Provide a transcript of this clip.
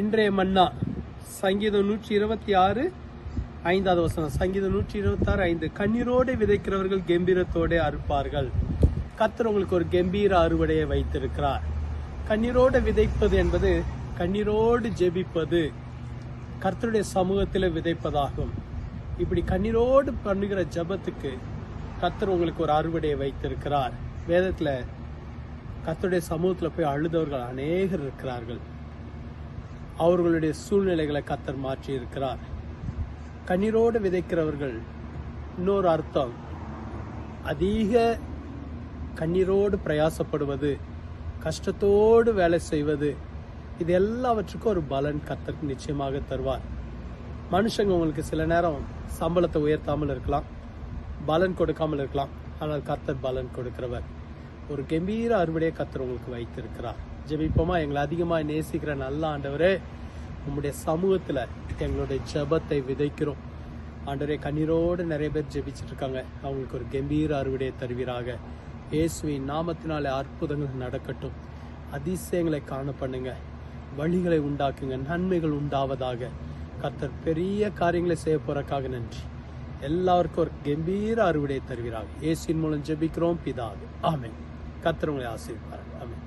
இன்றைய மன்னா சங்கீதம் நூற்றி இருபத்தி ஆறு ஐந்தாவது வசனம். சங்கீதம் நூற்றி இருபத்தி ஆறு ஐந்து. கண்ணீரோடு விதைக்கிறவர்கள் கம்பீரத்தோட அறுப்பார்கள். கத்தர் உங்களுக்கு ஒரு கம்பீர அறுவடையை வைத்திருக்கிறார். கண்ணீரோடு விதைப்பது என்பது கண்ணீரோடு ஜெபிப்பது கர்த்தருடைய சமூகத்தில் விதைப்பதாகும். இப்படி கண்ணீரோடு பண்ணுகிற ஜெபத்துக்கு கர்த்தர் உங்களுக்கு ஒரு அறுவடையை வைத்திருக்கிறார். வேதத்தில் கர்த்தருடைய சமூகத்தில் போய் அழுதவர்கள் அநேகர் இருக்கிறார்கள். அவர்களுடைய சூழ்நிலைகளை கத்தர் மாற்றி இருக்கிறார் கண்ணீரோடு விதைக்கிறவர்கள் இன்னொரு அர்த்தம் அதிக கண்ணீரோடு பிரயாசப்படுவது கஷ்டத்தோடு வேலை செய்வது இது எல்லாவற்றுக்கும் ஒரு பலன் கத்தருக்கு நிச்சயமாக தருவார். மனுஷங்க உங்களுக்கு சில நேரம் சம்பளத்தை உயர்த்தாமல் இருக்கலாம் பலன் கொடுக்காமல் இருக்கலாம் ஆனால் கத்தர் பலன் கொடுக்கிறவர். ஒரு கம்பீர அறுவடையை கத்தர் உங்களுக்கு வைத்திருக்கிறார். ஜெபிப்போமா? எங்களை அதிகமாக நேசிக்கிற நல்ல ஆண்டவரே உங்களுடைய சமூகத்தில் எங்களுடைய ஜெபத்தை விதைக்கிறோம். ஆண்டவரே கண்ணீரோடு நிறைய பேர் ஜெபிச்சுட்டு இருக்காங்க அவங்களுக்கு ஒரு கம்பீர அறுவடையை தருவீராக. இயேசுவின் நாமத்தினாலே அற்புதங்கள் நடக்கட்டும். அதிசயங்களை காண பண்ணுங்க. வழிகளை உண்டாக்குங்க. நன்மைகள் உண்டாவதாக. கர்த்தர் பெரிய காரியங்களை செய்ய போறக்காக நன்றி. எல்லாருக்கும் ஒரு கம்பீர அறுவடையை தருகிறார் ஏசியின் மூலம் ஜெபிக்கிறோம். பிதாவே. ஆமேன். கர்த்தர் உங்களை ஆசீர்வார் ஆமேன்.